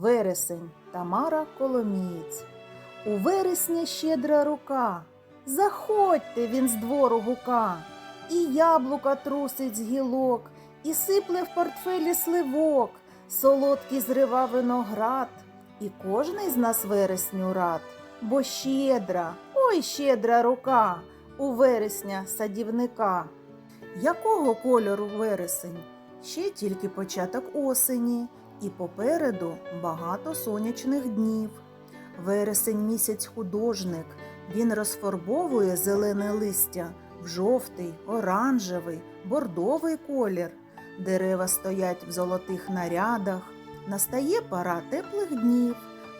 Вересень Тамара Коломієць. У вересні щедра рука. Заходьте він з двору гука, і яблука трусить з гілок, і сипле в портфелі сливок, солодкий зрива виноград. І кожний з нас вересню рад, бо щедра, ой щедра рука у вересня садівника. Якого кольору вересень? Ще тільки початок осені, і попереду багато сонячних днів. Вересень місяць художник, він розфарбовує зелене листя в жовтий, оранжевий, бордовий колір. Дерева стоять в золотих нарядах. Настає пора теплих днів,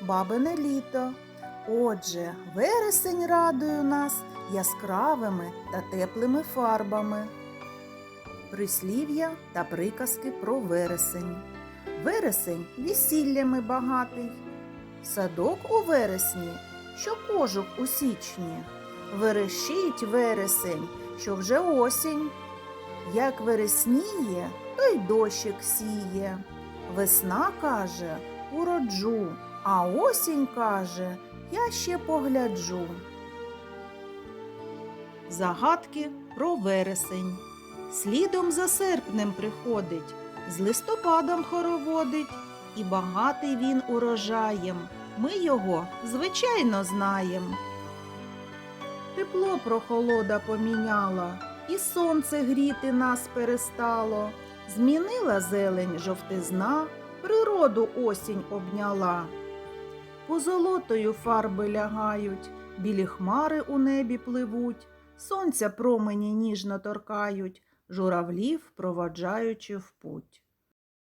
бабине літо. Отже, вересень радує нас яскравими та теплими фарбами. Прислів'я та приказки про вересень. Вересень весіллями багатий. Садок у вересні, що кожух у січні. Верещить вересень, що вже осінь. Як вересніє, то й дощик сіє. Весна каже, уроджу, а осінь каже, я ще погляджу. Загадки про вересень. Слідом за серпнем приходить, з листопадом хороводить, і багатий він урожаєм. Ми його, звичайно, знаєм. Тепло прохолода поміняла, і сонце гріти нас перестало. Змінила зелень жовтизна, природу осінь обняла. Позолотою фарби лягають, білі хмари у небі пливуть, сонця промені ніжно торкають, журавлів проваджаючи в путь.